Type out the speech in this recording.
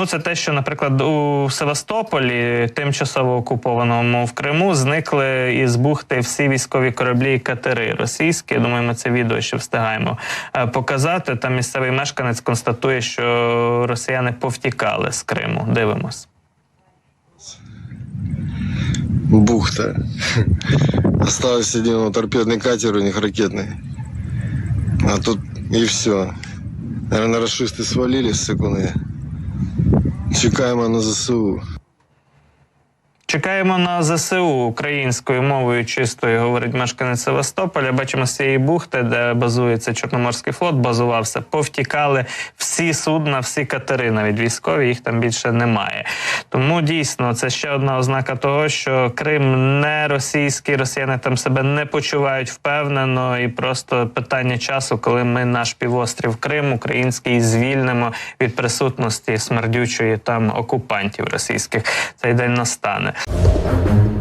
Ну це те, що, наприклад, у Севастополі, тимчасово окупованому в Криму, зникли із бухти всі військові кораблі і катери російські. Я думаю, ми це відео ще встигаємо е, показати. Там місцевий мешканець констатує, що росіяни повтікали з Криму. Дивимось. Бухта. Осталось один вот торпедный катер у них ракетный. А тут и все. Наверное, расшисты свалились секунды. Чекаємо на ЗСУ. Чекаємо на ЗСУ українською мовою чистою, говорить мешканець Севастополя. Бачимо з цієї бухти, де базується Чорноморський флот, базувався. Повтікали всі судна, всі катери, навіть військові, їх там більше немає. Тому дійсно це ще одна ознака того, що Крим не російський, росіяни там себе не почувають впевнено, і просто питання часу, коли ми наш півострів Крим український звільнимо від присутності смердючої там окупантів російських. Цей день настане. Thank you.